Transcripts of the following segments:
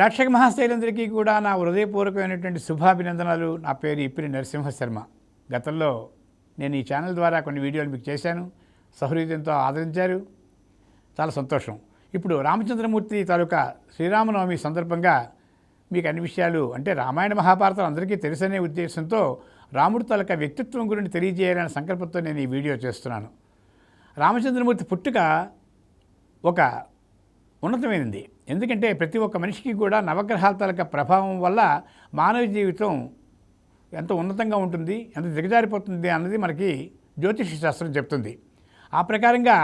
ప్రేక్షక మహాశైలందరికీ కూడా నా హృదయపూర్వకమైనటువంటి శుభాభినందనాలు. నా పేరు ఇప్పిరి నరసింహ శర్మ గతంలో నేను ఈ ఛానల్ ద్వారా కొన్ని వీడియోలు మీకు చేశాను. సహృదయంతో ఆదరించారు. చాలా సంతోషం. ఇప్పుడు రామచంద్రమూర్తి తాలూకా శ్రీరామనవమి సందర్భంగా మీకు అన్ని విషయాలు అంటే రామాయణ మహాభారతం అందరికీ తెలుసనే ఉద్దేశంతో రాముడి తాలూకా వ్యక్తిత్వం గురించి తెలియజేయాలనే సంకల్పంతో నేను ఈ వీడియో చేస్తున్నాను. రామచంద్రమూర్తి పుట్టుక ఒక ఉన్నతమైనది. ఎందుకంటే ప్రతి ఒక్క మనిషికి కూడా నవగ్రహాల తాలూకా ప్రభావం వల్ల మానవ జీవితం ఎంత ఉన్నతంగా ఉంటుంది ఎంత దిగజారిపోతుంది అన్నది మనకి జ్యోతిష శాస్త్రం చెప్తుంది. ఆ ప్రకారంగా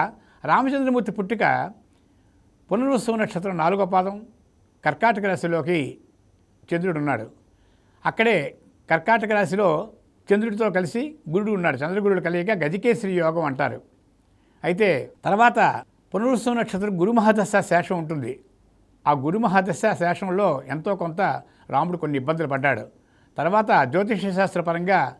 రామచంద్రమూర్తి పుట్టుక పునరుత్సవ నక్షత్రం నాలుగో పాదం కర్కాటక రాశిలోకి చంద్రుడు ఉన్నాడు. అక్కడే కర్కాటక రాశిలో చంద్రుడితో కలిసి గురుడు ఉన్నాడు. చంద్రగురుడు కలియక గజకేశ్వరి యోగం అంటారు. అయితే తర్వాత పునరుత్సవ నక్షత్రం గురుమహాదశ శేషం ఉంటుంది. ఆ గురుమహాదశ శేషంలో ఎంతో కొంత రాముడు కొన్ని ఇబ్బందులు పడ్డాడు. తర్వాత జ్యోతిష శాస్త్రపరంగా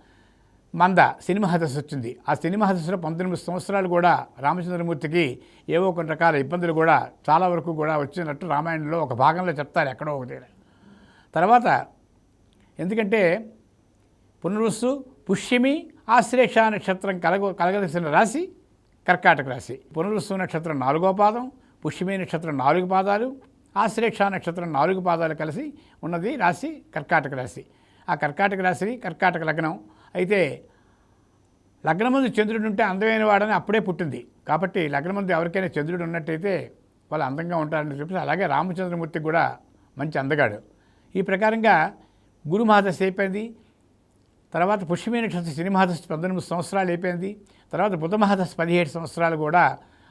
మంద సినిమా దశ వచ్చింది. ఆ సినిమా దశలో పంతొమ్మిది సంవత్సరాలు కూడా రామచంద్రమూర్తికి ఏవో కొన్ని రకాల ఇబ్బందులు కూడా చాలా వరకు కూడా వచ్చినట్టు రామాయణంలో ఒక భాగంలో చెప్తారు ఎక్కడో ఒకటి తర్వాత ఎందుకంటే పునరుస్సు పుష్యమి ఆశ్లేష నక్షత్రం కలగ కలగలసిన రాశి కర్కాటక రాశి. పునరుస్సు నక్షత్రం నాలుగో పాదం పుష్యమి నక్షత్రం నాలుగు పాదాలు ఆశ్లేష నక్షత్రం నాలుగు పాదాలు కలిసి ఉన్నది రాశి కర్కాటక రాశి. ఆ కర్కాటక రాశిని కర్కాటక లగ్నం. అయితే లగ్నం ముందు చంద్రుడు ఉంటే అందమైన వాడని అప్పుడే పుట్టింది. కాబట్టి లగ్నం ముందు ఎవరికైనా చంద్రుడు ఉన్నట్టయితే వాళ్ళు అందంగా ఉంటారని చెప్పేసి అలాగే రామచంద్రమూర్తి కూడా మంచి అందగాడు. ఈ ప్రకారంగా గురు మహాదశ అయిపోయింది. తర్వాత పుష్యమే నక్షత్రం శని మహాదశ పద్దెనిమిది సంవత్సరాలు అయిపోయింది. తర్వాత బుధ మహాదశ పదిహేడు సంవత్సరాలు కూడా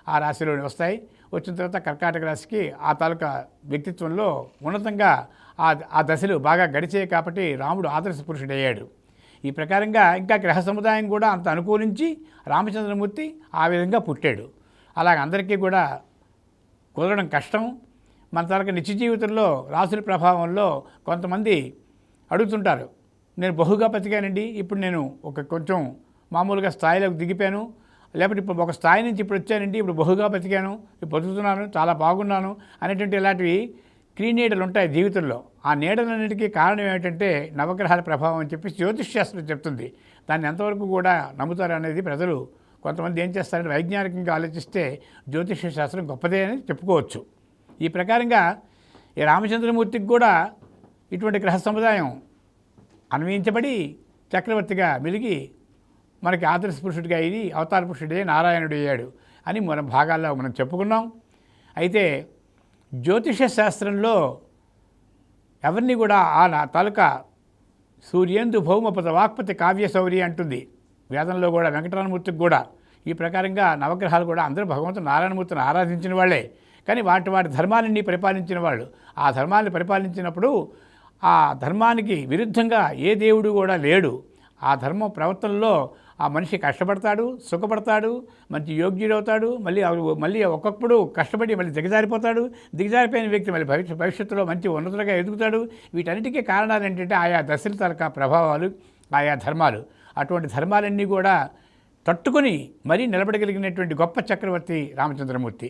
ఆ రాశిలో వస్తాయి. వచ్చిన తర్వాత కర్కాటక రాశికి ఆ తాలూకా వ్యక్తిత్వంలో ఉన్నతంగా ఆ ఆ దశలు బాగా గడిచాయి కాబట్టి రాముడు ఆదర్శ పురుషుడయ్యాడు ఈ ప్రకారంగా ఇంకా గ్రహ సముదాయం కూడా అంత అనుకూలించి రామచంద్రమూర్తి ఆ విధంగా పుట్టాడు. అలాగ అందరికీ కూడా కుదరడం కష్టం. మన తరగతి నిత్య జీవితంలో రాసుల ప్రభావంలో కొంతమంది అడుగుతుంటారు నేను బహుగా బతికానండి ఇప్పుడు నేను ఒక కొంచెం మామూలుగా స్థాయిలోకి దిగిపోయాను లేకపోతే ఇప్పుడు ఒక స్థాయి నుంచి ఇప్పుడు వచ్చానండి ఇప్పుడు బహుగా బతికాను ఇప్పుడు బతుకుతున్నాను చాలా బాగున్నాను అనేటువంటి ఇలాంటివి క్రీ నీడలు ఉంటాయి జీవితంలో. ఆ నీడలన్నిటికీ కారణం ఏమిటంటే నవగ్రహాల ప్రభావం అని చెప్పి జ్యోతిష్ శాస్త్రం చెప్తుంది. దాన్ని ఎంతవరకు కూడా నమ్ముతారు అనేది ప్రజలు కొంతమంది ఏం చేస్తారంటే వైజ్ఞానికంగా ఆలోచిస్తే జ్యోతిష శాస్త్రం గొప్పదే అని చెప్పుకోవచ్చు. ఈ ప్రకారంగా ఈ రామచంద్రమూర్తికి కూడా ఇటువంటి గ్రహ సముదాయం అన్వయించబడి చక్రవర్తిగా మెలిగి మనకి ఆదర్శ పురుషుడిగా ఇది అవతార పురుషుడే నారాయణుడు అయ్యాడు అని మన భాగాల్లో మనం చెప్పుకున్నాం. అయితే జ్యోతిష శాస్త్రంలో ఎవరిని కూడా ఆ నా తాలూకా సూర్యేందు భౌమపత వాక్పతి కావ్య శౌరి అంటుంది. వేదంలో కూడా వెంకటరామమూర్తికి కూడా ఈ ప్రకారంగా నవగ్రహాలు కూడా అందరూ భగవంతుడు నారాయణమూర్తిని ఆరాధించిన వాళ్ళే. కానీ వాటి వాటి ధర్మాలన్నీ పరిపాలించిన వాళ్ళు. ఆ ధర్మాన్ని పరిపాలించినప్పుడు ఆ ధర్మానికి విరుద్ధంగా ఏ దేవుడు కూడా లేడు. ఆ ధర్మం ప్రవర్తనలో ఆ మనిషి కష్టపడతాడు సుఖపడతాడు మంచి యోగ్యుడవుతాడు మళ్ళీ మళ్ళీ ఒక్కొక్కడు కష్టపడి మళ్ళీ దిగజారిపోతాడు దిగజారిపోయిన వ్యక్తి మళ్ళీ భవిష్య భవిష్యత్తులో మంచి ఉన్నతులుగా ఎదుగుతాడు. వీటన్నిటికీ కారణాలు ఏంటంటే ఆయా దశల తరకా ప్రభావాలు ఆయా ధర్మాలు. అటువంటి ధర్మాలన్నీ కూడా తట్టుకుని మరీ నిలబడగలిగినటువంటి గొప్ప చక్రవర్తి రామచంద్రమూర్తి.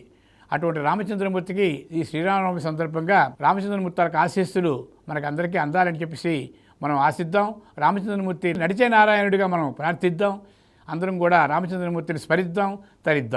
అటువంటి రామచంద్రమూర్తికి ఈ శ్రీరామనవమి సందర్భంగా రామచంద్రమూర్తి తాలూకు ఆశీస్సులు మనకు అందరికీ అందాలని చెప్పేసి మనం ఆశిద్దాం. రామచంద్రమూర్తి నడిచే నారాయణుడిగా మనం ప్రార్థిద్దాం. అందరం కూడా రామచంద్రమూర్తిని స్మరిద్దాం తరిద్దాం.